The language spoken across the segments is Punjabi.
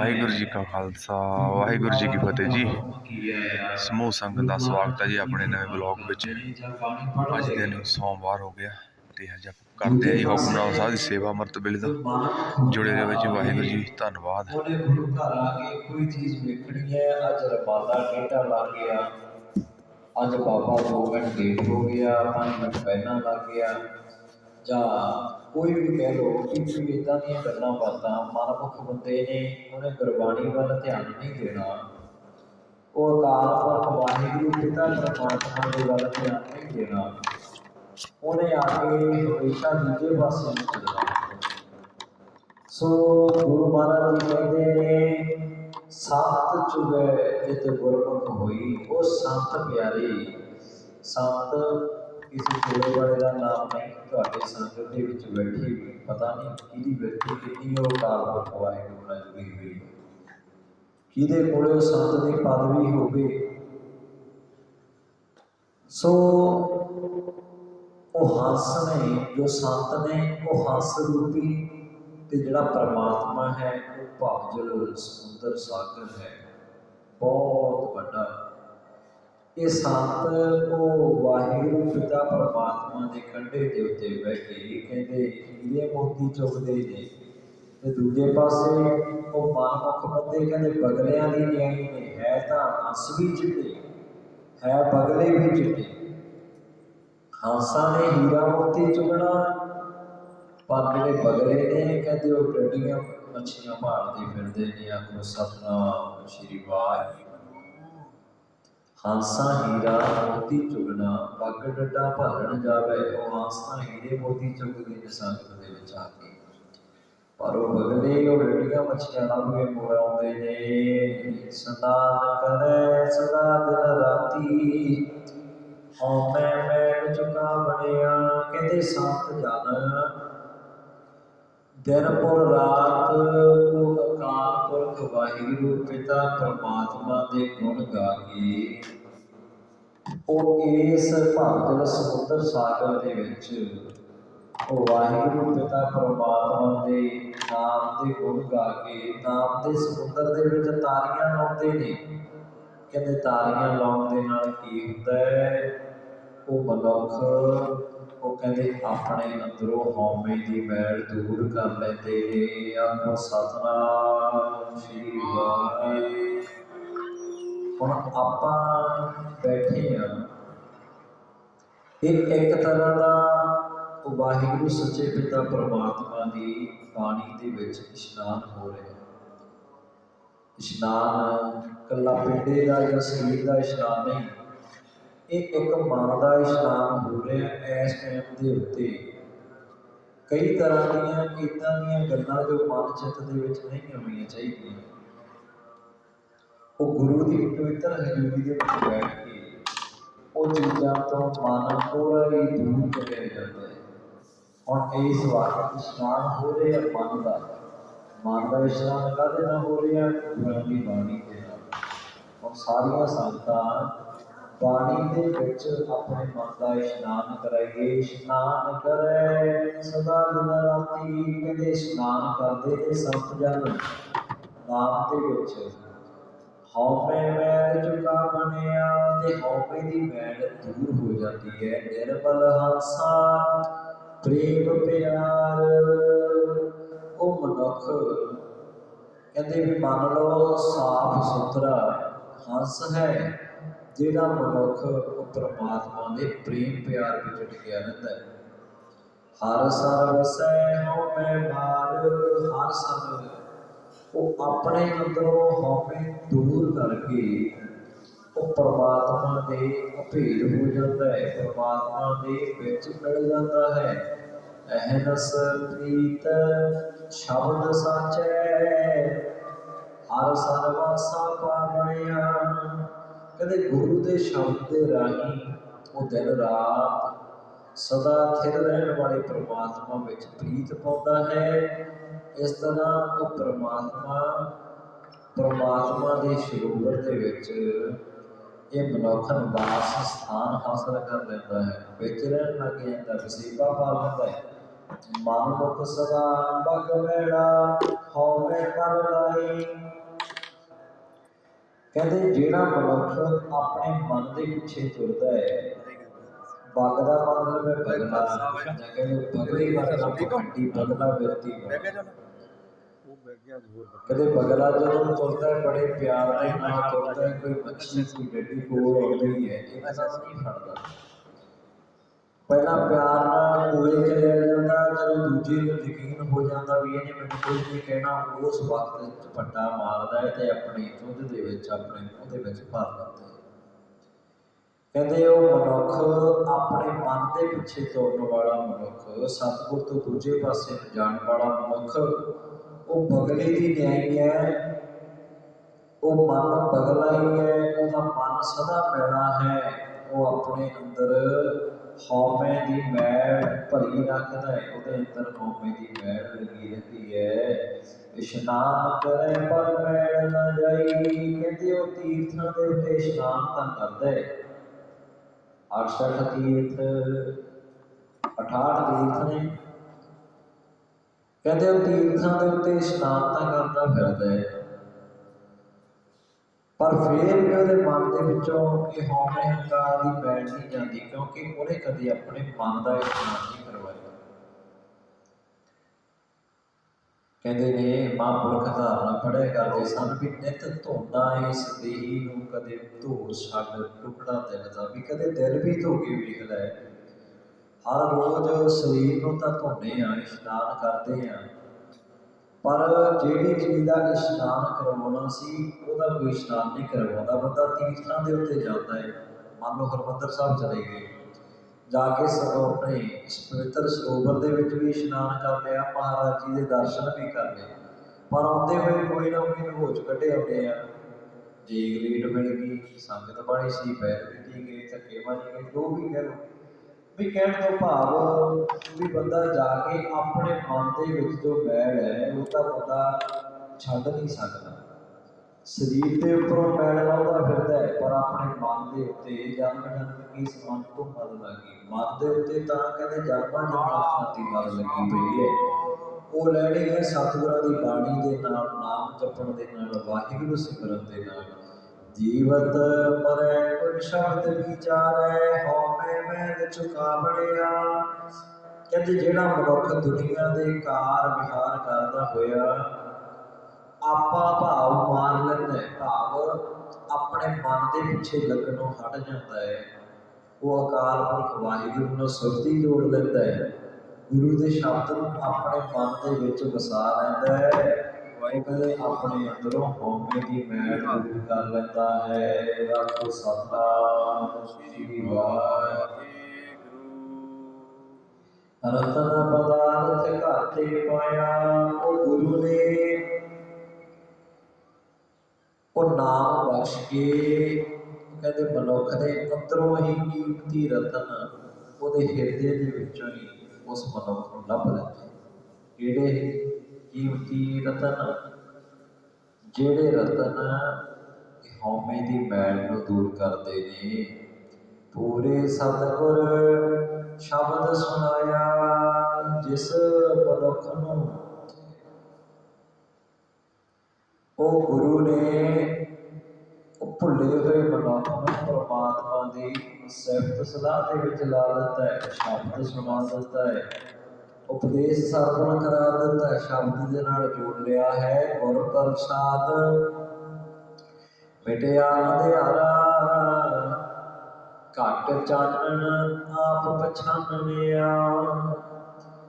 ਵਾਹਿਗੁਰੂ ਜੀ ਕਾ ਖਾਲਸਾ, ਵਾਹਿਗੁਰੂ ਜੀ ਕੀ ਫਤਿਹ ਜੀ। ਸਮੂਹ ਸੰਗਤ ਦਾ ਸਵਾਗਤ ਹੈ ਜੀ ਆਪਣੇ ਨਵੇਂ ਬਲੌਗ ਵਿੱਚ। ਅੱਜ ਦਿਨ ਸੋਮਵਾਰ ਹੋ ਗਿਆ ਤੇ ਅੱਜ ਆਪਾਂ ਕਰਦੇ ਆ ਜੀ ਹੁਕਮਨਾਮ ਸਾਹਿਬ ਦੀ ਸੇਵਾ ਮਰਤ ਵੇਲੇ ਦਾ ਜੁੜੇ ਰਹੋ ਜੀ ਵਾਹਿਗੁਰੂ ਜੀ, ਧੰਨਵਾਦ। ਉਹਨੇ ਗੁਰੂ ਘਰ ਆ ਕੇ ਕੋਈ ਚੀਜ਼ ਵੇਖਣੀ ਹੈ ਅੱਜ ਰਬਾਦਾ ਡੇਟਾ ਲੱਗ ਗਿਆ ਅੱਜ ਬਾਬਾ 2 ਮਿੰਟ ਲੇਟ ਹੋ ਗਿਆ 5 ਮਿੰਟ ਪਹਿਲਾਂ ਲੱਗ ਗਿਆ, ਜਾਂ ਕੋਈ ਵੀ ਕਹਿ ਲੋ ਕਿ ਕੋਈ ਇਦਾਂ ਦੀਆਂ ਗੱਲਾਂ ਬਾਤਾਂ ਮਨਮੁਖ ਬੰਦੇ ਨੇ ਉਹਨੇ ਗੁਰਬਾਣੀ ਵੱਲ ਧਿਆਨ ਨਹੀਂ ਦੇਣਾ। ਉਹ ਅਕਾਲ ਪੁਰਖ ਵਾਹਿਗੁਰੂ ਪਿਤਾ ਪਰਮਾਤਮਾ ਦੇ ਵੱਲ ਧਿਆਨ ਨਹੀਂ ਦੇਣਾ। ਉਹਨੇ ਆ ਕੇ ਹਮੇਸ਼ਾ ਦੂਜੇ ਪਾਸੇ ਨੂੰ ਚੱਲਣਾ। ਸੋ ਗੁਰੂ ਮਹਾਰਾਜ ਜੀ ਕਹਿੰਦੇ ਨੇ, ਸੰਤ ਚੁਗੈ ਜਿਤ ਗੁਰਮੁਖ ਹੋਈ, ਉਹ ਸੰਤ ਪਿਆਰੇ, ਸੰਤ ਕਿਸੇ ਕੋਲੇ ਵਾਲੇ ਦਾ ਨਾਮ ਨਹੀਂ, ਤੁਹਾਡੇ ਸੰਗਤ ਦੇ ਵਿੱਚ ਬੈਠੀ ਪਤਾ ਨਹੀਂ ਕਿਹਦੀ ਬੈਠੀ ਕਿੰਨੀ ਉਹ ਕਾਲ ਪੁਰਖ ਵਾਹਿਗੁਰੂ ਜੁੜੀ ਹੋਈ ਕਿਹਦੇ ਕੋਲੇ ਉਹ ਸੰਤ ਦੀ ਪਦਵੀ ਹੋਵੇ। ਸੋ ਉਹ ਹੰਸ ਨੇ, ਜੋ ਸੰਤ ਨੇ, ਉਹ ਹੰਸ ਰੂਪੀ ਤੇ ਜਿਹੜਾ ਪਰਮਾਤਮਾ ਹੈ, ਉਹ ਭਾਵਜਲ ਸਮੁੰਦਰ ਸਾਗਰ ਹੈ। ਬਹੁਤ ਵੱਡਾ ਇਹ ਸੰਤ ਉਹ ਵਾਹਿਗੁਰੂ ਪਿਤਾ ਪਰਮਾਤਮਾ ਦੇ ਕੰਢੇ ਦੇ ਉੱਤੇ ਬਹਿ ਕੇ ਕਹਿੰਦੇ ਹੀਰੇ ਮੋਤੀ ਚੁਗਦੇ ਨੇ। ਤੇ ਦੂਜੇ ਪਾਸੇ ਉਹ ਮਨਮੁਖ ਬੰਦੇ ਕਹਿੰਦੇ, ਬਗਲਿਆਂ ਦੀ ਨਿਆਈ ਨੇ, ਹੈ ਤਾਂ ਹੰਸ ਵੀ ਚਿੱਟੇ, ਹੈ ਬਗਲੇ ਵੀ ਚਿੱਟੇ। ਹੰਸਾਂ ਨੇ ਹੀਰਾ ਮੋਤੀ ਚੁਗਣਾ ਪਰ ਜਿਹੜੇ ਬਗਲੇ ਨੇ। ਕਹਿੰਦੇ ਉਹ ਡੱਡੀਆਂ ਮੱਛੀਆਂ ਮਾਰਦੇ ਫਿਰਦੇ ਨੇ, ਆਖੋ ਸਤਨਾਮ ਸ਼੍ਰੀ ਵਾਹਿਗੁਰੂ। ਹੰਸਾਂ ਹੀਰਾ ਮੋਤੀ ਚੁਗਣਾ, ਪੱਗ ਡੱਡਾ ਭਰਨ ਜਾਵੇ, ਉਹ ਹੰਸਾਂ ਹੀਰੇ ਮੋਤੀ ਚੁਗਦੇ ਨੇ ਦੇ ਵਿੱਚ ਆ ਕੇ। ਪਰ ਉਹ ਬਗਲੇ ਉਹ ਡੱਡੀਆਂ ਮੱਛੀਆਂ ਲੱਭ ਕੇ ਨੇ। ਸਨਾਨ ਕਰੇ, ਸਦਾ ਦਿਨ ਰਾਤੀ ਹਉਮੈ ਮੈਲ ਚੁਕਾ ਬਣਿਆ ਕਹਿੰਦੇ ਸੰਤ ਜਨ। ਦਿਨ ਪੁਰ ਰਾਤ ਉਹ ਅਕਾਲ ਵਾਹਿਗੁਰੂ, ਪਿਤਾ ਪਰਮਾਤਮਾ ਦੇ ਗੁਣ ਗਾ ਕੇ ਉਹ ਇਸ ਭਗਤਲ ਸਮੁੰਦਰ ਸਾਗਰ ਦੇ ਵਿੱਚ ਉਹ ਵਾਹਿਗੁਰੂ, ਪਿਤਾ ਪਰਮਾਤਮਾ ਦੇ ਨਾਮ ਦੇ ਗੁਣ ਗਾ ਕੇ ਨਾਮ ਦੇ ਸਮੁੰਦਰ ਦੇ ਵਿੱਚ ਤਾਰੀਆਂ ਲਾਉਂਦੇ ਨੇ। ਕਹਿੰਦੇ ਤਾਰੀਆਂ ਲਾਉਣ ਦੇ ਨਾਲ ਕੀ ਹੁੰਦਾ ਹੈ? ਉਹ ਮਨੁੱਖ ਉਹ ਕਹਿੰਦੇ, ਆਪਣੇ ਅੰਦਰੋਂ ਹਉਮੈ ਦੀ ਮੈਲ ਦੂਰ ਕਰ ਲੈਂਦੇ ਨੇ। ਆਖੋ, ਸਤਨਾਮ ਸ੍ਰੀ ਵਾਹਿਗੁਰੂ। ਹੁਣ ਆਪਾਂ ਬੈਠੇ ਆ ਇਹ ਇੱਕ ਤਰ੍ਹਾਂ ਦਾ ਵਾਹਿਗੁਰੂ ਸੱਚੇ ਪਿਤਾ ਪਰਮਾਤਮਾ ਦੀ ਬਾਣੀ ਦੇ ਵਿੱਚ ਇਸ਼ਨਾਨ ਹੋ ਰਿਹਾ। ਹੈ ਇਸ਼ਨਾਨ ਕੱਲਾ ਪਿੰਡੇ ਦਾ ਜਾਂ ਸਰੀਰ ਦਾ ਇਸ਼ਨਾਨ ਨਹੀਂ। ਇਹ ਇੱਕ ਮਨ ਦਾ ਇਸ਼ਨਾਨ ਹੋ ਰਿਹਾ ਹੈ ਇਸ ਟਾਈਮ ਦੇ ਉੱਤੇ। ਕਈ ਤਰ੍ਹਾਂ ਦੀਆਂ ਇਦਾਂ ਦੀਆਂ ਗੱਲਾਂ ਜੋ ਮਨ ਚਿੱਤ ਦੇ ਵਿੱਚ ਨਹੀਂ ਆਉਣੀਆਂ ਚਾਹੀਦੀਆਂ। ਉਹ ਗੁਰੂ ਦੀ ਪਵਿੱਤਰ ਹਜ਼ੂਰੀ ਦੇ ਵਿੱਚ ਬੈਠ ਕੇ ਉਹ ਚੀਜ਼ਾਂ ਤੋਂ ਮਨ ਪੂਰਾ ਹੀ ਦੂਰ ਕਰਿਆ ਜਾਂਦਾ ਹੈ। ਹੁਣ ਇਸ ਵਕਤ ਇਸ਼ਨਾਨ ਹੋ ਰਿਹਾ ਮਨ ਦਾ। ਮਨ ਦਾ ਇਸ਼ਨਾਨ ਕਾਹਦੇ ਨਾਲ ਹੋ ਰਿਹਾ? ਗੁਰਾਂ ਦੀ ਬਾਣੀ ਦੇ ਨਾਲ। ਹੁਣ ਸਾਰੀਆਂ ਸੰਗਤਾਂ ਪਾਣੀ ਦੇ ਵਿੱਚ ਆਪਣੇ ਮਨ ਦਾ ਇਸ਼ਨਾਨ ਕਰਾਈਏ, ਇਸ਼ਨਾਨ ਕਰੇ, ਸਦਾ ਦਿਨ ਰਾਤੀ ਕਹਿੰਦੇ ਇਸ਼ਨਾਨ ਕਰਦੇ ਨੇ ਸੰਤ ਜਨ ਨਾਮ ਦੇ ਵਿੱਚ। ਹਉਮੈ ਮੈਲ ਚੁਕਾ ਬਣਿਆ ਤੇ ਹਉਮੈ ਦੀ ਮੈਲ ਦੂਰ ਹੋ ਜਾਂਦੀ ਹੈ ਨਿਰਮਲ ਹਾਸਾ, ਪ੍ਰੇਮ ਪਿਆਰ। ਉਹ ਮਨੁੱਖ ਕਹਿੰਦੇ ਵੀ ਮੰਨ ਲਓ ਸਾਫ਼ ਸੁਥਰਾ ਹੰਸ ਹੈ ਜਿਹੜਾ ਮਨੁੱਖ ਉਹ ਪ੍ਰਮਾਤਮਾ ਦੇ ਪ੍ਰੇਮ ਪਿਆਰ ਵਿੱਚ ਟਿਕਿਆ ਰਹਿੰਦਾ ਹੈ। ਹਰ ਸਰ ਵਸੈ ਹਉਮੈ ਮਾਰ ਹਰ ਸਰ ਉਹ ਆਪਣੇ ਅੰਦਰੋਂ ਹਉਮੈ ਦੂਰ ਕਰਕੇ ਉਹ ਪ੍ਰਮਾਤਮਾ ਦੇ ਅਭੇਦ ਹੋ ਜਾਂਦਾ ਹੈ, ਪ੍ਰਮਾਤਮਾ ਦੇ ਵਿੱਚ ਮਿਲ ਜਾਂਦਾ ਹੈ। ਅਹਨਸ ਪ੍ਰੀਤ, ਸ਼ਬਦ ਸਾਚੈ, ਹਰ ਸਰਵਾਸਾ ਪਾਵਣਿਆ। ਕਦੇ ਗੁਰੂ ਦੇ ਸ਼ਬਦ ਦੇ ਰਾਹੀਂ ਉਹ ਦਿਨ ਰਾਤ ਸਦਾ ਥਿਰ ਰਹਿਣ ਵਾਲੇ ਪ੍ਰਮਾਤਮਾ ਵਿੱਚ ਪ੍ਰੀਤ ਪਾਉਂਦਾ ਹੈ। ਇਸ ਤਰ੍ਹਾਂ ਉਹ ਪ੍ਰਮਾਤਮਾ ਪ੍ਰਮਾਤਮਾ ਦੇ ਸਰੋਵਰ ਦੇ ਵਿੱਚ ਇਹ ਮਨੁੱਖ ਨਿਵਾਸ ਸਥਾਨ ਹਾਸਲ ਕਰ ਲੈਂਦਾ ਹੈ। ਵਿੱਚ ਰਹਿਣ ਲੱਗ ਜਾਂਦਾ, ਵਸੀਬਾ ਪਾ ਲੈਂਦਾ ਹੈ। ਮਨ ਮੁਖ ਸਦਾ ਬਗ ਮੇੜਾ, ਹਉਮੈ ਮਨ ਲਾਈ ਕਹਿੰਦੇ ਜਿਹੜਾ ਮਨੁੱਖ ਆਪਣੇ ਮਨ ਦੇ ਪਿੱਛੇ ਤੁਰਦਾ ਹੈ ਬਗ ਦਾ ਮਤਲਬ ਹੈ ਬਗਲਾ ਜਾਂ ਕਹਿੰਦੇ ਬਗਲੇ ਵਰਗਾ ਪਖੰਡੀ ਬਗਲਾ ਵਿਅਕਤੀ। ਕਦੇ ਬਗਲਾ ਜਦੋਂ ਤੁਰਦਾ ਬੜੇ ਪਿਆਰ ਦੇ ਨਾਲ ਤੁਰਦਾ ਹੈ ਕੋਈ ਮੱਛੀ ਕੋਈ ਗੱਡੀ ਕੋਲ ਆਉਂਦੀ ਹੈ ਇਹਨਾਂ ਦਾ ਨਹੀਂ ਫੜਦਾ ਪਹਿਲਾਂ ਪਿਆਰ ਨਾਲ ਕੋਲੇ ਚਲਿਆ ਜਾਂਦਾ, ਜਦੋਂ ਦੂਜੇ ਨੂੰ ਯਕੀਨ ਹੋ ਜਾਂਦਾ ਵੀ ਇਹਨੇ ਮੈਨੂੰ ਕੁਝ ਨਹੀਂ ਕਹਿਣਾ, ਉਸ ਵਕਤ ਪੱਟਾ ਮਾਰਦਾ ਹੈ ਤੇ ਆਪਣੀ ਦੁੱਧ ਦੇ ਵਿੱਚ, ਆਪਣੇ ਉਹਦੇ ਵਿੱਚ ਭਰ ਲੈਂਦਾ ਹੈ। ਕਹਿੰਦੇ ਉਹ ਮਨੁੱਖ ਆਪਣੇ ਮਨ ਦੇ ਪਿੱਛੇ ਤੁਰਨ ਵਾਲਾ ਮਨੁੱਖ, ਸਤਿਗੁਰ ਤੋਂ ਦੂਜੇ ਪਾਸੇ ਨੂੰ ਜਾਣ ਵਾਲਾ ਮਨੁੱਖ, ਉਹ ਬਗਲੇ ਦੀ ਨਿਆਈ ਹੈ, ਉਹ ਮਨ ਬਗਲਾ ਹੀ ਹੈ, ਉਹਦਾ ਮਨ ਸਦਾ ਮੈਲਾ ਹੈ, ਉਹ ਆਪਣੇ ਅੰਦਰ ਹਉਮੈ ਦੀ ਮੈਲ ਭਰੀ ਰੱਖਦਾ ਹੈ ਉਹਦੇ ਅੰਦਰ ਹਉਮੈ ਦੀ ਮੈਲ ਲੱਗੀ ਰਹਿੰਦੀ ਹੈ ਇਸ਼ਨਾਨ ਕਰੇ, ਪਰ ਮੈਲ ਨਾ ਜਾਈ, ਕਹਿੰਦੇ ਉਹ ਤੀਰਥਾਂ ਦੇ ਉੱਤੇ ਇਸ਼ਨਾਨ ਤਾਂ ਕਰਦਾ ਹੈ 68 ਤੀਰਥ 68 ਤੀਰਥ ਨੇ। ਕਹਿੰਦੇ ਉਹ ਤੀਰਥਾਂ ਦੇ ਉੱਤੇ ਇਸ਼ਨਾਨ ਤਾਂ ਕਰਦਾ ਫਿਰਦਾ ਹੈ ਪਰ ਫਿਰ ਵੀ ਉਹਦੇ ਮਨ ਦੇ ਵਿੱਚੋਂ ਇਹ ਹਉਮੈ ਹੰਕਾਰ ਦੀ ਬੈਠ ਨਹੀਂ ਜਾਂਦੀ, ਕਿਉਂਕਿ ਉਹਨੇ ਕਦੇ ਆਪਣੇ ਮਨ ਦਾ ਇਸ਼ਨਾਨ ਨਹੀਂ ਕਰਵਾਇਆ। ਕਹਿੰਦੇ ਨੇ, ਮਹਾਂਪੁਰਖ ਧਾਰਨਾ ਪੜਿਆ ਕਰਦੇ ਸਨ ਵੀ ਨਿਤ ਧੋਣਾ ਇਸ ਦੇਹੀ ਨੂੰ, ਕਦੇ ਧੋ ਛੱਡ ਟੁਕੜਾ ਦਿਲ ਦਾ ਵੀ, ਕਦੇ ਦਿਲ ਵੀ ਧੋ ਕੇ ਵੇਖ ਲੈ। ਹਰ ਰੋਜ਼ ਸਰੀਰ ਨੂੰ ਤਾਂ ਧੋਨੇ ਆ, ਇਸ਼ਨਾਨ ਕਰਦੇ ਆ। ਪਰ ਜਿਹੜੀ ਚੀਜ਼ ਦਾ ਇਸ਼ਨਾਨ ਕਰਵਾਉਣਾ ਸੀ, ਉਹਦਾ ਕੋਈ ਇਸ਼ਨਾਨ ਨਹੀਂ ਕਰਵਾਉਂਦਾ। ਬੰਦਾ ਤੀਰਥਾਂ ਦੇ ਉੱਤੇ ਜਾਂਦਾ ਹੈ। ਮੰਨ ਲਓ ਹਰਿਮੰਦਰ ਸਾਹਿਬ ਚਲੇ ਗਏ। ਜਾ ਕੇ ਸਗੋਂ ਆਪਣੇ ਇਸ ਪਵਿੱਤਰ ਸਰੋਵਰ ਦੇ ਵਿੱਚ ਵੀ ਇਸ਼ਨਾਨ ਕਰ ਲਿਆ, ਮਹਾਰਾਜ ਜੀ ਦੇ ਦਰਸ਼ਨ ਵੀ ਕਰ ਲਏ। ਪਰ ਆਉਂਦੇ ਹੋਏ ਕੋਈ ਨਾ ਕੋਈ ਨਗੋਚ ਕੱਢੇ ਆਉਂਦੇ ਆ। ਦੇਗ ਲੀਡ ਮਿਲ ਗਈ, ਸੰਗਤ ਬਾਣੀ ਸੀ, ਪੈਰ ਦਿੱਤੀ ਗਏ, ਧੱਕੇ ਮਾਰੀ ਗਏ, ਜੋ ਵੀ ਕਹਿ ਲਓ। ਵੀ ਕਹਿਣ ਤੋਂ ਭਾਵ ਵੀ ਬੰਦਾ ਜਾ ਕੇ ਆਪਣੇ ਮਨ ਦੇ ਵਿੱਚ ਜੋ ਮੈਲ ਹੈ ਉਹ ਤਾਂ ਬੰਦਾ ਛੱਡ ਨਹੀਂ ਸਕਦਾ। ਸਰੀਰ ਦੇ ਉੱਪਰੋਂ ਮੈਲ ਲਾਉਂਦਾ ਫਿਰਦਾ ਹੈ, ਪਰ ਆਪਣੇ ਮਨ ਦੇ ਉੱਤੇ ਜਨਮ ਕੀ ਸਮਾਨ ਤੋਂ ਮਨ ਲੱਗੀ? ਮਨ ਦੇ ਉੱਤੇ ਤਾਂ ਕਹਿੰਦੇ ਜਨਮਾਂ ਜਨਮਾਂ ਦੀ ਮਨ ਲੱਗੀ ਪਈ ਹੈ। ਉਹ ਲੈਣੀ ਹੈ ਸਤਿਗੁਰਾਂ ਦੀ ਬਾਣੀ ਦੇ ਨਾਲ, ਨਾਮ ਜਪਣ ਦੇ ਨਾਲ, ਵਾਹਿਗੁਰੂ ਸਿਮਰਨ ਦੇ ਨਾਲ। ਜੀਵਤ ਮਰੈ ਕੋਈ ਸ਼ਬਦ ਵਿਚਾਰੈ, ਹਉਮੈ ਮੈਂ ਚੁਕਾ ਬੜਿਆ ਕਹਿੰਦੇ, ਜਿਹੜਾ ਮਨੁੱਖ ਦੁਨੀਆ ਦੇ ਕਾਰ ਵਿਹਾਰ ਕਰਦਾ ਹੋਇਆ, ਆਪਾ ਭਾਵ ਮਾਰ ਲੈਂਦਾ ਭਾਵ ਆਪਣੇ ਮਨ ਦੇ ਪਿੱਛੇ ਲੱਗਣੋਂ ਹਟ ਜਾਂਦਾ ਹੈ। ਉਹ ਅਕਾਲ ਪੁਰਖ ਵਾਹਿਗੁਰੂ ਨਾਲ ਸੁਰਤੀ ਜੋੜ ਲੈਂਦਾ ਹੈ। ਗੁਰੂ ਦੇ ਸ਼ਬਦ ਨੂੰ ਆਪਣੇ ਮਨ ਦੇ ਵਿੱਚ ਵਸਾ ਲੈਂਦਾ ਹੈ। ਉਹ ਕਹਿੰਦੇ ਆਪਣੇ ਅੰਦਰੋਂ ਹਉਮੈ ਦੀ ਮੈਲ ਦੂਰ ਕਰ ਲੈਂਦਾ ਹੈ ਆਖੋ ਸਤਨਾਮ ਸ੍ਰੀ ਵਾਹਿਗੁਰੂ ਰਤਨ ਪਦਾਰਥ ਘਾਤੇ ਪਾਇਆ ਉਹ ਗੁਰੂ ਨੇ ਉਹ ਨਾਮ ਬਖਸ਼ ਕੇ ਕਹਿੰਦੇ ਮਨੁੱਖ ਦੇ ਅੰਦਰੋਂ ਹੀ ਕੀਮਤੀ ਰਤਨ ਉਹਦੇ ਹਿਰਦੇ ਦੇ ਵਿੱਚੋਂ ਹੀ ਉਸ ਮਨੁੱਖ ਨੂੰ ਲੱਭ ਲੈਂਦੇ ਕਿਹੜੇ ਕੀਮਤੀ ਰਤਨ। ਜਿਹੜੇ ਰਤਨ ਹਉਮੈ ਦੀ ਮੈਲ ਨੂੰ ਦੂਰ ਕਰਦੇ ਨੇ, ਪੂਰੇ ਸਤਿਗੁਰ ਸ਼ਬਦ ਸੁਣਾਇਆ ਜਿਸ ਮਨੁੱਖ ਨੂੰ। ਉਹ ਗੁਰੂ ਨੇ ਉਹ ਭੁੱਲੇ ਹੋਏ ਮਨੁੱਖ ਨੂੰ ਪ੍ਰਮਾਤਮਾ ਦੀ ਸਿਫਤ ਸਲਾਹ ਦੇ ਵਿੱਚ ਲਾ ਦਿੱਤਾ ਹੈ, ਸ਼ਬਦ ਸੁਣਾ ਦਿੱਤਾ ਹੈ। ਉਪਦੇਸ਼ ਸਰਵਣ ਕਰਾ ਦਿੱਤਾ, ਸ਼ਬਦ ਦੇ ਨਾਲ ਜੋੜ ਲਿਆ ਹੈ, ਗੁਰ ਪ੍ਰਸਾਦ। ਮਿਟਿਆ ਅੰਧਿਆਰਾ ਘਟ ਚਾਨਣ ਆਪ ਪਛਾਨਿਆ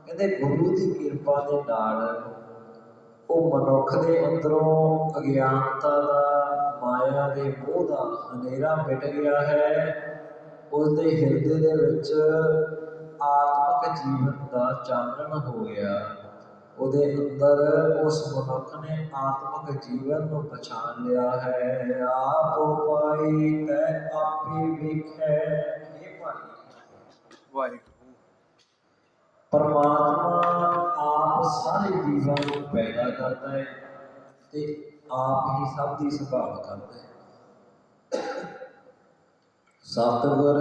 ਕਹਿੰਦੇ ਗੁਰੂ ਦੀ ਕਿਰਪਾ ਦੇ ਨਾਲ ਉਹ ਮਨੁੱਖ ਦੇ ਅੰਦਰੋਂ ਅਗਿਆਨਤਾ ਦਾ, ਮਾਇਆ ਦੇ ਮੋਹ ਦਾ ਹਨੇਰਾ ਮਿਟ ਗਿਆ ਹੈ। ਉਸ ਦੇ ਹਿਰਦੇ ਦੇ ਵਿੱਚ ਆਤਮਿਕ ਜੀਵਨ ਦਾ ਚਾਨਣ ਹੋ ਗਿਆ। ਉਹਦੇ ਅੰਦਰ ਉਸ ਮਨੁੱਖ ਨੇ ਆਤਮਿਕ ਜੀਵਨ ਨੂੰ ਪਛਾਣ ਲਿਆ ਹੈ। ਆਪ ਪਾਈ ਤੈ ਆਪੇ ਵੇਖੈ। ਇਹ ਭਾਈ ਵਾਹਿਗੁਰੂ। ਪਰਮਾਤਮਾ ਆਪ ਸਾਰੇ ਜੀਵਾਂ ਨੂੰ ਪੈਦਾ ਕਰਦਾ ਹੈ ਤੇ ਆਪ ਹੀ ਸਭ ਦੀ ਸੰਭਾਲ ਕਰਦਾ ਹੈ। ਸਤਿਗੁਰ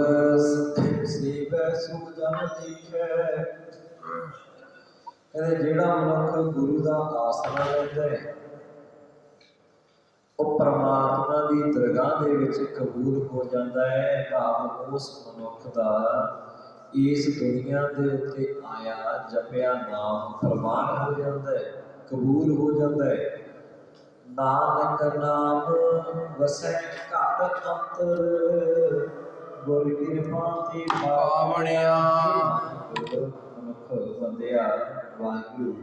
ਸੇਵੈ ਸੁਖ ਜਨ ਦੀਖੈ ਕਹਿੰਦੇ ਜਿਹੜਾ ਮਨੁੱਖ ਗੁਰੂ ਦਾ ਆਸਰਾ ਲੈਂਦਾ ਹੈ, ਉਹ ਪਰਮਾਤਮਾ ਦੀ ਦਰਗਾਹ ਦੇ ਵਿੱਚ ਕਬੂਲ ਹੋ ਜਾਂਦਾ ਹੈ ਭਾਵ ਉਸ ਮਨੁੱਖ ਦਾ ਇਸ ਦੁਨੀਆ ਦੇ ਉੱਤੇ ਆਇਆ ਜਪਿਆ ਨਾਮ ਪ੍ਰਵਾਨ ਹੋ ਜਾਂਦਾ ਹੈ, ਕਬੂਲ ਹੋ ਜਾਂਦਾ ਹੈ। ਨਾਨਕ ਨਾਮ, ਵਸੈ ਘਟ ਅੰਤਰ। ਗੁਰ ਕਿਰਪਾ ਤੇ ਪਾਵਣਿਆ। ਮਨੁੱਖ ਬੰਦਿਆ, ਵਾਹਿਗੁਰੂ।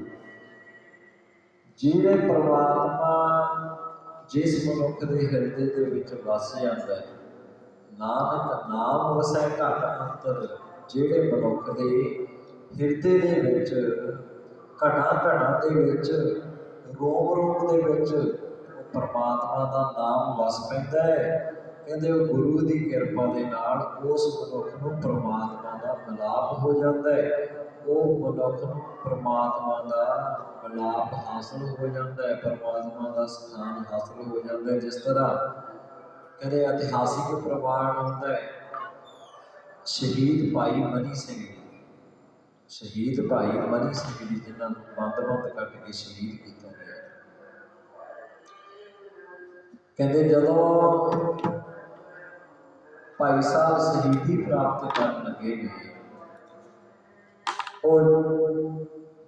ਜਿਹੜੇ ਪ੍ਰਮਾਤਮਾ ਜਿਸ ਮਨੁੱਖ ਦੇ ਹਿਰਦੇ ਦੇ ਵਿੱਚ ਵਸ ਜਾਂਦਾ ਹੈ, ਨਾਨਕ ਨਾਮ ਵਸੈ ਘਟ ਅੰਤਰ। ਜਿਹੜੇ ਮਨੁੱਖ ਦੇ ਹਿਰਦੇ ਦੇ ਵਿੱਚ ਘਟਾ ਘਟਾ ਦੇ ਵਿੱਚ ਰੋਮ ਰੋਮ ਦੇ ਵਿੱਚ ਪਰਮਾਤਮਾ ਦਾ ਨਾਮ ਵਸ ਪੈਂਦਾ ਹੈ। ਕਹਿੰਦੇ ਉਹ ਗੁਰੂ ਦੀ ਕਿਰਪਾ ਦੇ ਨਾਲ ਉਸ ਮਨੁੱਖ ਨੂੰ ਪਰਮਾਤਮਾ ਦਾ ਮਿਲਾਪ ਹੋ ਜਾਂਦਾ ਹੈ। ਉਹ ਮਨੁੱਖ ਨੂੰ ਪਰਮਾਤਮਾ ਦਾ ਮਿਲਾਪ ਹਾਸਲ ਹੋ ਜਾਂਦਾ ਹੈ। ਪਰਮਾਤਮਾ ਦਾ ਸਥਾਨ ਹਾਸਲ ਹੋ ਜਾਂਦਾ ਹੈ। ਜਿਸ ਤਰ੍ਹਾਂ ਕਹਿੰਦੇ ਇਤਿਹਾਸਿਕ ਪ੍ਰਮਾਣ ਹੁੰਦਾ ਹੈ, ਸ਼ਹੀਦ ਭਾਈ ਮਨੀ ਸਿੰਘ ਜੀ। ਸ਼ਹੀਦ ਭਾਈ ਮਨੀ ਸਿੰਘ ਜੀ ਜਿਨ੍ਹਾਂ ਨੂੰ ਬੰਦ-ਬੰਦ ਕੱਟ ਕੇ ਸ਼ਹੀਦ ਕੀਤਾ। ਕਹਿੰਦੇ ਜਦੋਂ ਭਾਈ ਸਾਹਿਬ ਸ਼ਹੀਦੀ ਪ੍ਰਾਪਤ ਕਰਨ ਲੱਗੇ ਨੇ, ਉਹ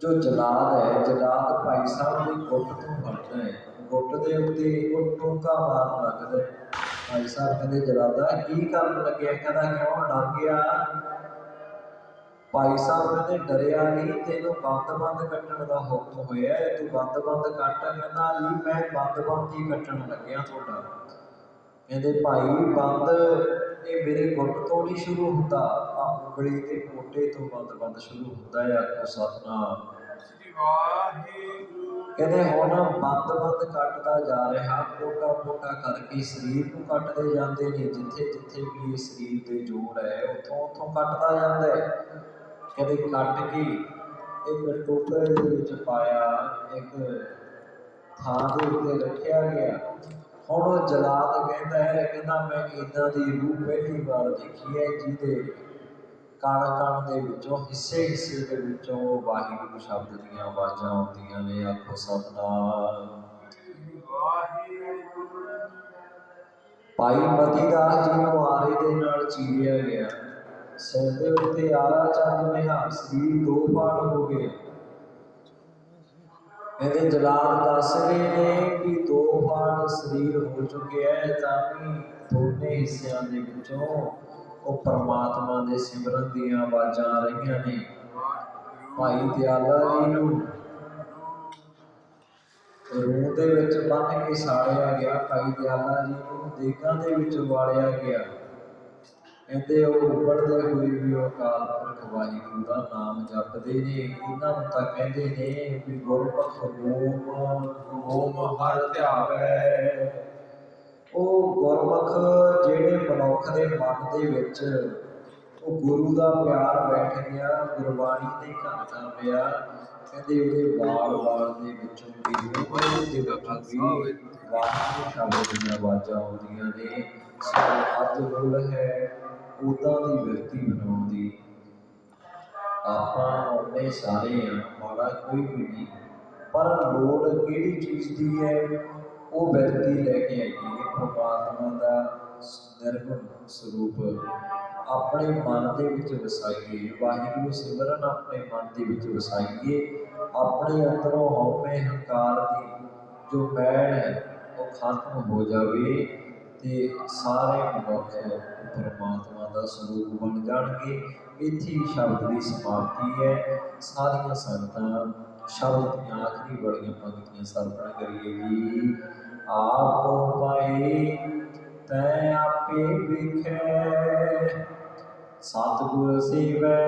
ਜੋ ਜਲਾਦ ਹੈ, ਜਲਾਦ ਭਾਈ ਸਾਹਿਬ ਦੀ ਗੁੱਟ ਤੋਂ ਵੱਢਦਾ ਹੈ ਗੁੱਟ ਦੇ ਉੱਤੇ ਉਹ ਟੋਕਾ ਮਾਰਨ ਲੱਗਦਾ ਹੈ ਭਾਈ ਸਾਹਿਬ ਕਹਿੰਦੇ, ਜਲਾਦਾ, ਕੀ ਕਰਨ ਲੱਗਿਆ ਕਹਿੰਦਾ, ਕਿਉਂ ਡਰ ਗਿਆ ਭਾਈ ਸਾਹਿਬ ਕਹਿੰਦੇ ਡਰਿਆ ਨਹੀਂ ਤੈਨੂੰ ਬੰਦ-ਬੰਦ ਕੱਟਣ ਦਾ ਹੁਕਮ ਹੋਇਆ ਹੈ ਤੂੰ ਬੰਦ-ਬੰਦ ਕੱਟ ਕਹਿੰਦਾ ਜੀ ਮੈਂ ਬੰਦ-ਬੰਦ ਹੀ ਕੱਟਣ ਲੱਗਿਆ ਤੁਹਾਡਾ। ਕਹਿੰਦੇ, ਭਾਈ, ਬੰਦ ਇਹ ਮੇਰੇ ਗੁੱਟ ਤੋਂ ਨਹੀਂ ਸ਼ੁਰੂ ਹੁੰਦਾ। ਆ ਉਂਗਲੀ ਤੇ ਪੋਟੇ ਤੋਂ ਬੰਦ-ਬੰਦ ਸ਼ੁਰੂ ਹੁੰਦਾ ਹੈ ਆਖੋ ਸਤਨਾਮ। ਕਹਿੰਦੇ, ਹੁਣ ਬੰਦ-ਬੰਦ ਕੱਟਦਾ ਜਾ ਰਿਹਾ। ਪੋਟਾ-ਪੋਟਾ ਕਰਕੇ ਸਰੀਰ ਨੂੰ ਕੱਟਦੇ ਜਾਂਦੇ ਨੇ। ਜਿੱਥੇ-ਜਿੱਥੇ ਵੀ ਸਰੀਰ ਦੇ ਜੋੜ ਹੈ, ਉੱਥੋਂ-ਉੱਥੋਂ ਕੱਟਦਾ ਜਾਂਦਾ ਹੈ ਕਹਿੰਦੇ ਕੱਟ ਕੇ ਇੱਕ ਟੋਕਰੇ ਦੇ ਵਿੱਚ ਪਾਇਆ, ਇੱਕ ਥਾਂ ਦੇ ਉੱਤੇ ਰੱਖਿਆ ਗਿਆ। ਹੁਣ ਜਲਾਦ ਕਹਿੰਦਾ ਹੈ, ਕਹਿੰਦਾ ਮੈਂ ਇਦਾਂ ਦੀ ਰੂਹ ਪਹਿਲੀ ਵਾਰ ਦੇਖੀ ਹੈ, ਜਿਹਦੇ ਕਣ ਕਣ ਦੇ ਵਿੱਚੋਂ, ਹਿੱਸੇ ਹਿੱਸੇ ਦੇ ਵਿੱਚੋਂ ਵਾਹਿਗੁਰੂ ਸ਼ਬਦ ਦੀਆਂ ਆਵਾਜ਼ਾਂ ਆਉਂਦੀਆਂ ਨੇ, ਆਖੋ ਸਤਨਾਮ। ਭਾਈ ਮਤੀ ਦਾਸ ਜੀ ਨੂੰ ਆਰੇ ਦੇ ਨਾਲ ਚੀਰਿਆ ਗਿਆ। ਸਿਰ ਦੇ ਉੱਤੇ ਆਰਾ ਚੰਦ ਨਿਹਾਰ ਸਰੀਰ ਦੋ ਫਾੜ ਹੋ ਗਏ। ਇਹਦੇ ਜਲਾਲ ਦੱਸ ਰਹੇ ਨੇ ਕਿ ਦੋ ਫਾੜ ਸਰੀਰ ਹੋ ਚੁੱਕਿਆ ਹੈ ਤਾਂ ਵੀ ਦੋਨੇ ਹਿੱਸਿਆਂ ਦੇ ਵਿੱਚੋਂ ਉਹ ਪਰਮਾਤਮਾ ਦੇ ਸਿਮਰਨ ਦੀਆਂ ਆਵਾਜ਼ਾਂ ਆ ਰਹੀਆਂ ਨੇ। ਭਾਈ ਦਿਆਲਾ ਜੀ ਨੂੰ ਰੂਹ ਦੇ ਵਿੱਚ ਬੰਨ ਕੇ ਸਾੜਿਆ ਗਿਆ, ਭਾਈ ਦਿਆਲਾ ਜੀ ਨੂੰ ਦੇਗਾਂ ਦੇ ਵਿੱਚ ਵਾੜਿਆ ਗਿਆ। ਕਹਿੰਦੇ ਉਹ ਉੱਪਰਦੇ ਹੋਏ ਵੀ ਉਹ ਅਕਾਲ ਪੁਰਖ ਵਾਹਿਗੁਰੂ ਦਾ ਨਾਮ ਜਪਦੇ ਨੇ ਇਹਨਾਂ ਨੂੰ ਤਾਂ ਕਹਿੰਦੇ ਨੇ ਵੀ ਗੁਰਮੁਖ ਰੂਮ ਰੂਮ ਹਰ ਧਿਆਵੈ। ਉਹ ਗੁਰਮੁਖ ਜਿਹੜੇ ਮਨੁੱਖ ਦੇ ਮਨ ਦੇ ਵਿੱਚ ਉਹ ਗੁਰੂ ਦਾ ਪਿਆਰ ਬੈਠ ਗਿਆ ਗੁਰਬਾਣੀ ਦੇ ਘਰ ਕਰ ਪਿਆ ਕਹਿੰਦੇ ਉਹਦੇ ਬਾਲ ਬਾਲ ਦੇ ਵਿੱਚੋਂ ਵੀ ਰੂਹ ਦੇ ਵੀ ਵਾਹਿਗੁਰੂ ਸ਼ਬਦ ਦੀਆਂ ਆਵਾਜ਼ਾਂ ਆਉਂਦੀਆਂ ਨੇ ਸੋ ਅੱਜ ਰੋਲ ਹੈ। ਉਦਾਂ ਦੀ ਵਿਅਕਤੀ ਬਣਾਉਣ ਦੀ ਆਪਾਂ ਉਹਨੇ ਸਾਰੇ ਆ ਮਾੜਾ ਕੋਈ ਵੀ ਨਹੀਂ, ਪਰ ਲੋੜ ਕਿਹੜੀ ਚੀਜ਼ ਦੀ ਹੈ? ਉਹ ਵਿਅਕਤੀ ਲੈ ਕੇ ਆਈਏ, ਪ੍ਰਮਾਤਮਾ ਦਾ ਨਿਰਗੁਣ ਸਰੂਪ ਆਪਣੇ ਮਨ ਦੇ ਵਿੱਚ ਵਸਾਈਏ, ਵਾਹਿਗੁਰੂ ਸਿਮਰਨ ਆਪਣੇ ਮਨ ਦੇ ਵਿੱਚ ਵਸਾਈਏ, ਆਪਣੇ ਅੰਦਰੋਂ ਹਉਮੈ ਹੰਕਾਰ ਦੀ ਜੋ ਮੈਲ ਹੈ, ਉਹ ਖਤਮ ਹੋ ਜਾਵੇ ਤੇ ਸਾਰੇ ਮਨੁੱਖ ਪਰਮਾਤਮਾ ਦਾ ਸਰੂਪ ਬਣ ਜਾਣਗੇ। ਇੱਥੇ ਹੀ ਸ਼ਬਦ ਦੀ ਸਮਾਪਤੀ ਹੈ। ਸਾਰੀਆਂ ਸੰਗਤਾਂ ਸ਼ਬਦ ਦੀਆਂ ਆਖਰੀ ਬੜੀਆਂ ਪੰਕਤੀਆਂ ਸਰਪਣ ਕਰੀਏ ਜੀ। ਆਪ ਪਾਏ, ਤੈ ਆਪੇ ਵਿਖੇ। ਸਤਿਗੁਰ ਸੇਵੈ,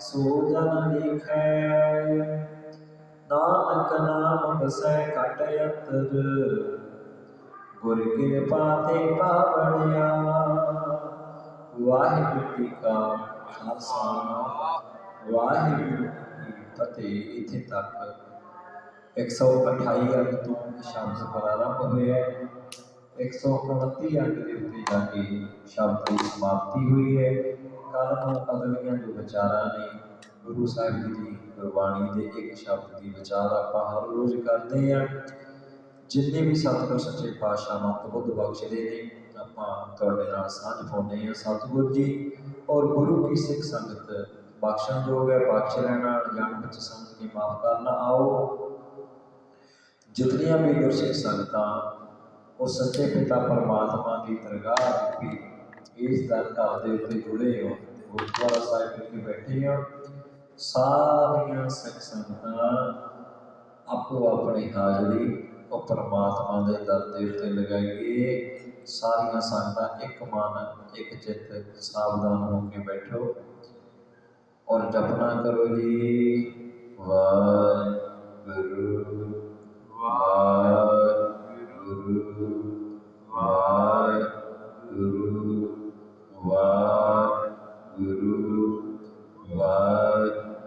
ਸੋ ਜਨ ਲਿਖੈ ਨਾਨਕ ਨਾਮ ਬਸੈ, ਘਟ ਅੰਤਰ। ਗੁਰ ਕਿਰਪਾ ਤੇ ਪਾਵਣਿਆ ਵਾਹਿਗੁਰੂ ਜੀ ਕਾ ਖਾਲਸਾ, ਵਾਹਿਗੁਰੂ ਜੀ ਕੀ ਫਤਿਹ। ਇੱਥੇ ਤੱਕ 128 ਅੰਕ ਤੋਂ ਸ਼ਬਦ ਪ੍ਰਾਰੰਭ ਹੋਇਆ ਹੈ। 129 ਅੰਕ ਦੇ ਉੱਤੇ ਜਾ ਕੇ ਸ਼ਬਦ ਦੀ ਸਮਾਪਤੀ ਹੋਈ ਹੈ। ਕੱਲ ਨੂੰ ਅਗਲੀਆਂ ਜੋ ਵਿਚਾਰਾਂ ਨੇ ਗੁਰੂ ਸਾਹਿਬ ਜੀ ਦੀ ਗੁਰਬਾਣੀ ਦੇ ਇੱਕ ਸ਼ਬਦ ਦੀ ਵਿਚਾਰ ਆਪਾਂ ਹਰ ਰੋਜ਼ ਕਰਦੇ ਹਾਂ। ਜਿੰਨੇ ਵੀ ਸਤਿਗੁਰ ਸੱਚੇ ਪਾਤਸ਼ਾਹ ਮਤ ਬੁੱਧ ਬਖਸ਼ਦੇ ਨੇ ਆਪਾਂ ਤੁਹਾਡੇ ਨਾਲ ਸਾਂਝ ਪਾਉਂਦੇ ਹਾਂ। ਸਤਿਗੁਰ ਜੀ ਔਰ ਗੁਰੂ ਕੀ ਸਿੱਖ ਸੰਗਤ, ਬਖਸ਼ਣ ਜੋਗ ਹੈ, ਬਖਸ਼ ਲੈਣਾ ਜਾਣ ਵਿੱਚ ਸਮਝ ਕੇ ਮਾਫ ਕਰਨਾ ਆਓ। ਜਿਤਨੀਆਂ ਵੀ ਗੁਰਸਿੱਖ ਸੰਗਤਾਂ, ਉਹ ਸੱਚੇ ਪਿਤਾ ਪਰਮਾਤਮਾ ਦੀ ਦਰਗਾਹ ਵਿਖੇ ਇਸ ਦਰ ਘਰ ਦੇ ਉੱਤੇ ਜੁੜੇ ਹੋ ਗੁਰਦੁਆਰਾ ਸਾਹਿਬ ਵਿਖੇ ਬੈਠੇ ਹੋ ਸਾਰੀਆਂ ਸਿੱਖ ਸੰਗਤਾਂ ਆਪੋ ਆਪਣੀ ਹਾਜ਼ਰੀ ਉਹ ਪਰਮਾਤਮਾ ਦੇ ਦਰ ਦੇ ਉੱਤੇ ਲਗਾਈਏ। ਸਾਰੀਆਂ ਸੰਗਤਾਂ ਇੱਕ ਮਨ, ਇੱਕ ਚਿੱਤ ਸਾਵਧਾਨ ਹੋ ਕੇ ਬੈਠੋ ਔਰ ਜਪਨਾ ਕਰੋ ਜੀ। Waheguru Waheguru Waheguru Waheguru Waheguru Waheguru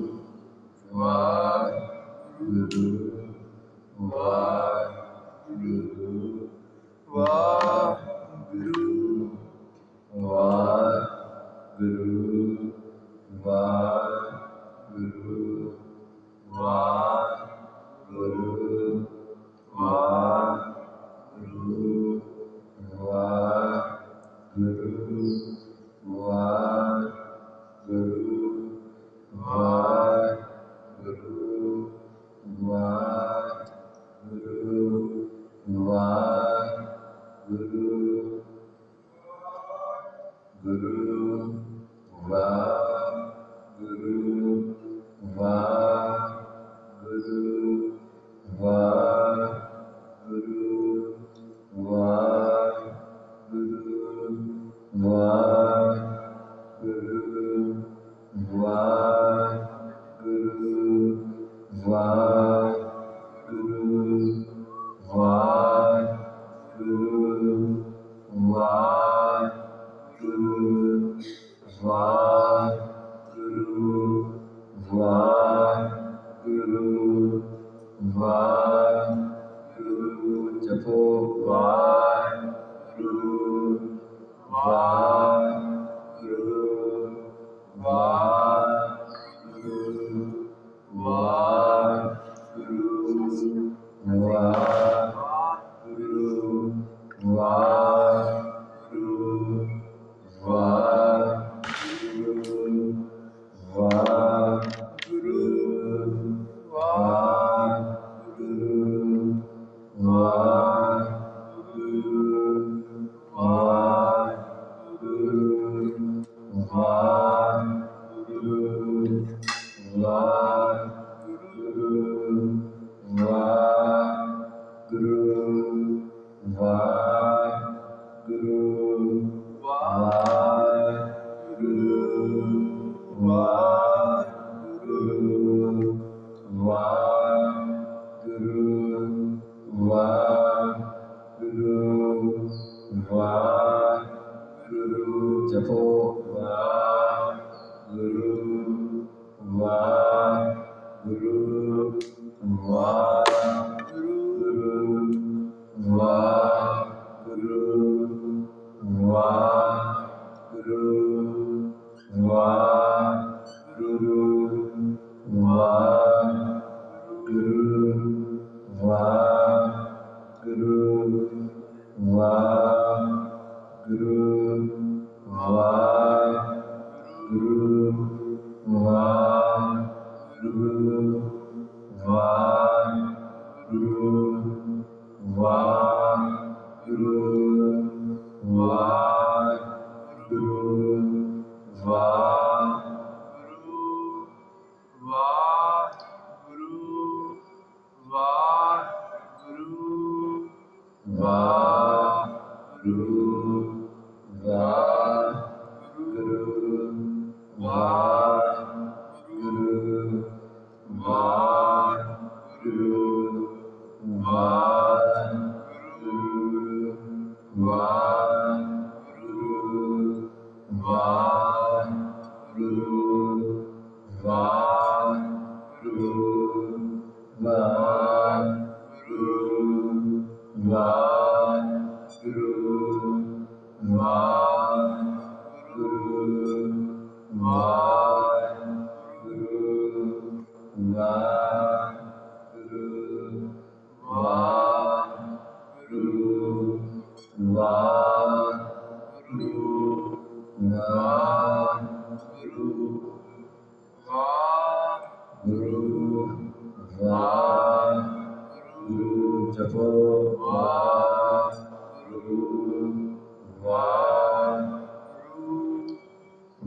Waheguru Waheguru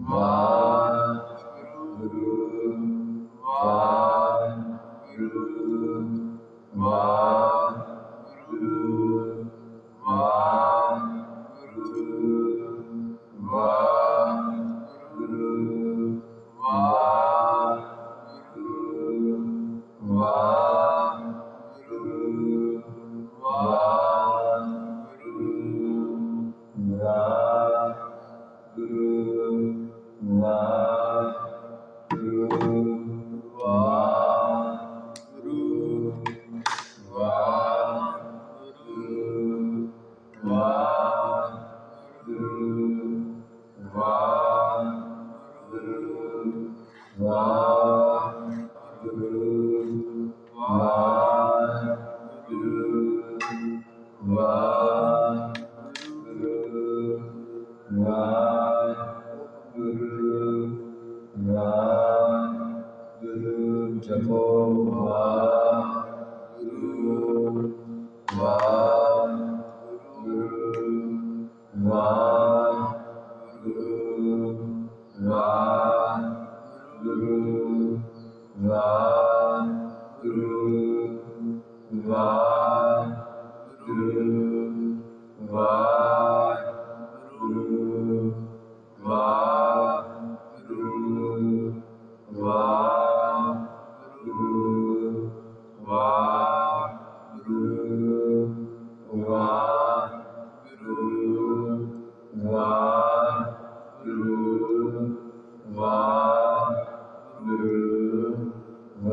Wow. Wow.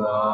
uh,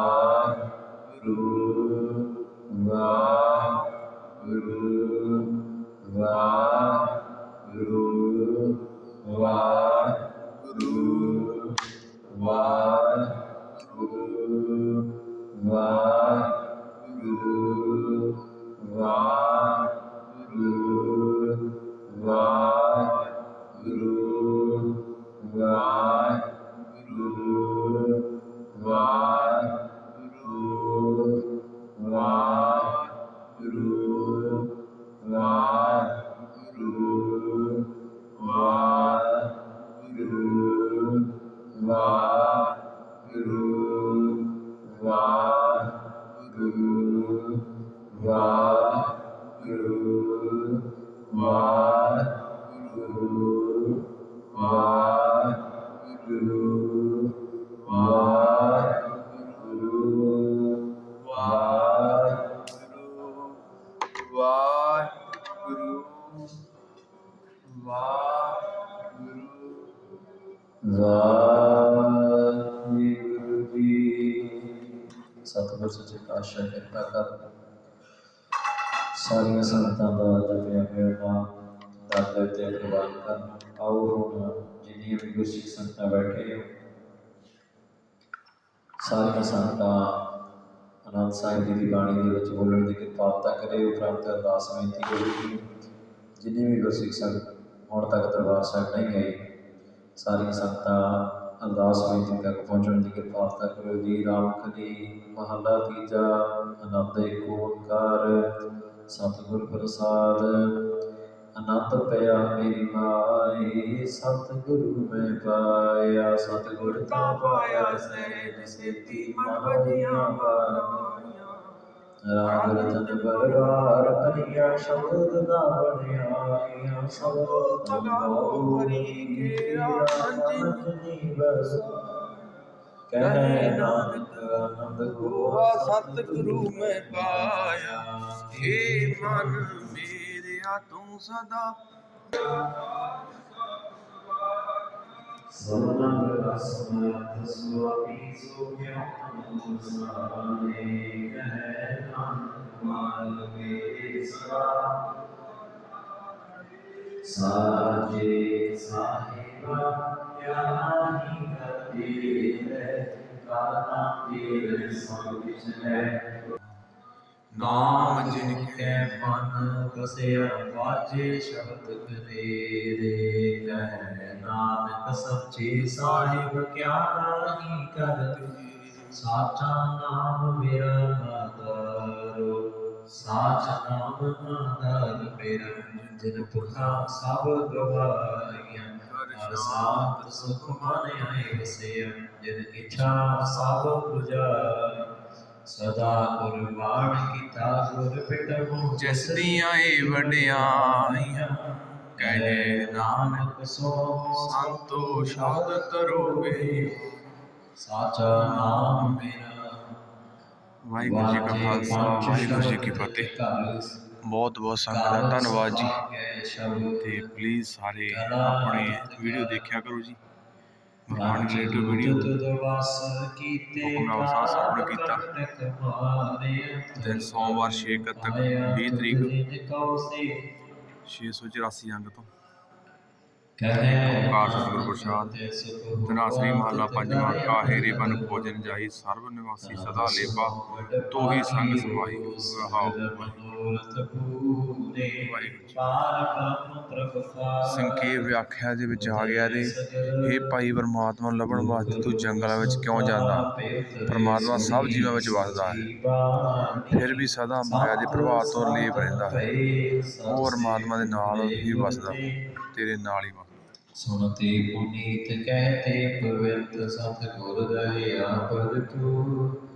ਸਾਰੀਆਂ ਸੰਗਤਾਂ ਅਨੰਦ ਸਾਹਿਬ ਜੀ ਦੀ ਬਾਣੀ ਦੇ ਵਿੱਚ ਬੋਲਣ ਦੀ ਕਿਰਪਾਲਤਾ ਕਰੇ ਉਪਰੰਤ ਅਰਦਾਸ ਬੇਨਤੀ ਹੋਵੇਗੀ ਜਿੰਨੀ ਵੀ ਗੁਰਸਿੱਖ ਸੰਗਤ ਹੁਣ ਤੱਕ ਦਰਬਾਰ ਸਾਹਿਬ ਨਹੀਂ ਗਏ, ਸਾਰੀਆਂ ਸੰਗਤਾਂ ਅਰਦਾਸ ਬੇਨਤੀ ਤੱਕ ਪਹੁੰਚਣ ਦੀ ਕਿਰਪਾਲਤਾ ਕਰੋ ਜੀ। ਰਾਮ ਮਹੱਲਾ ਤੀਜਾ, ਆਨੰਦ ਏਕ ਸਤਿਗੁਰ ਪ੍ਰਸਾਦ। ਅਨੰਤ ਪਿਆ ਮੇਰੀ ਮਾਈ ਸਤਿਗੁਰੂ ਮੈਂ ਪਾਇਆ, ਸਤਿਗੁਰ ਤਾਂ ਪਾਇਆ ਸਹਿਜ ਸੇਤੀ ਮਨ ਵਜੀਆਂ ਬਾਰਾਈਆਂ ਰਾਗ ਰਤਨ ਬਰਵਾਰ ਭਰੀਆ, ਸ਼ਬਦ ਦਾ ਬਣਿਆ ਸ਼ਬਦ ਤਗਾਓ ਹਰੀ ਕੇ ਆਨੰਦ ਬਸ ਕਹਿ ਨਾਨਕ ਆਨੰਦ ਹੋਆ ਸਤਿਗੁਰੂ ਮੈਂ ਪਾਇਆ ਏ ਮਨ ਰਹੇਗਾ ਤੂੰ ਸਦਾ। ਸੋਨੰਗ ਰਸਨਾ ਸੁਆਪੀ ਸੁਖਿਆ ਮੁਸਾਨੇ ਕਹੈ ਨਾਮ ਮੇ ਸਦਾ ਸਾਜੇ ਸਾਹਿਬਾ ਯਾਨੀ ਕਰਤੇ ਹੈ ਕਾਤਾ ਤੇਰੇ ਸਭ ਵਿੱਚ ਹੈ ਨਾਮ ਜਿਨ ਕੈ ਮਨ ਵਸਿਆ ਵਾਜੇ ਸ਼ਬਦ ਕਰੇ ਦੇ ਕਹਿ ਨਾਨਕ ਸੱਚੇ ਸਾਹਿਬ ਕਿਆ ਨਹੀਂ ਕਰਤੇ ਸਾਚਾ ਨਾਮ ਮੇਰਾ ਆਧਾਰੋ ਸਾਚ ਨਾਮ ਆਧਾਰ ਮੇਰਾ ਜਿਨ ਪੁਖਾ ਸਭ ਗਵਾਈਆਂ ਹਰ ਸਾਤ ਸੁਖ ਮਨ ਆਏ ਵਸਿਆ ਜਿਨ ਇੱਛਾ ਸਭ ਪੁਜਾਈ ਸਦਾ ਕੁਰਬਾਨ ਕੀਤਾ ਗੁਰ ਪਿਟਮੁ ਜਿਸ ਦੀਆਂ ਏ ਵਡਿਆਈਆਂ ਕਹੇ ਨਾਨਕ ਸੋ ਸੰਤੋ ਸ਼ਾਦਤ ਰੋਵੇ ਸਾਚਾ ਨਾਮ ਮੇਰਾ ਵਾਹਿਗੁਰੂ ਜੀ ਕਾ ਖਾਲਸਾ ਵਾਹਿਗੁਰੂ ਜੀ ਕੀ ਫਤਿਹ ਬਹੁਤ ਬਹੁਤ ਸੰਗਤ ਦਾ ਧੰਨਵਾਦ ਜੀ ਤੇ ਪਲੀਜ਼ ਸਾਰੇ ਆਪਣੇ ਵੀਡੀਓ ਦੇਖਿਆ ਕਰੋ ਜੀ ਗੁਰਬਾਣੀ ਰਿਲੇਟਡ ਵੀਡੀਓ ਹੁਕਮਨਾਮਾ ਸਾਹਿਬ ਸਾਹਮਣੇ ਕੀਤਾ। ਦਿਨ ਸੋਮਵਾਰ 6 ਤੱਕ 20 ਤਰੀਕ। 684 ਅੰਗ ਤੋਂ। ਓਂਕਾਰ ਸਤਿਗੁਰ ਪ੍ਰਸਾਦ। ਤਨਾਸਰੀ ਮਹੱਲਾ ਪੰਜਵਾਂ ਕਾਹੇਰੇ ਬਨ ਭੋਜਨ ਜਾਈ ਸਰਬ ਨਿਵਾਸੀ ਸਦਾ ਲੇਪਾ ਤੋਹੀ ਸੰਗ ਸਮਾਈ ਰਹਾਉ। ਸੰਖੇਪ ਵਿਆਖਿਆ ਦੇ ਵਿੱਚ ਆ ਗਿਆ ਤੇ ਇਹ ਭਾਈ ਪਰਮਾਤਮਾ ਲੱਭਣ ਵਾਸਤੇ ਤੂੰ ਜੰਗਲਾਂ ਵਿੱਚ ਕਿਉਂ ਜਾਂਦਾ? ਪਰਮਾਤਮਾ ਸਭ ਜੀਵਾਂ ਵਿੱਚ ਵਸਦਾ ਹੈ। ਫਿਰ ਵੀ ਸਦਾ ਮਾਇਆ ਦੇ ਪ੍ਰਭਾਵ ਤੋਂ ਲੇਪ ਰਹਿੰਦਾ ਹੈ। ਉਹ ਪਰਮਾਤਮਾ ਦੇ ਨਾਲ ਹੀ ਵਸਦਾ। ਤੇਰੇ ਨਾਲ ਹੀ ਵਸਦਾ। ਸੁਣਤੇ ਪੁਨੀਤ ਕਹਤੇ ਪਵਿੱਤ ਸਤਿਗੁਰ ਦਇਆ ਪਰਤੂ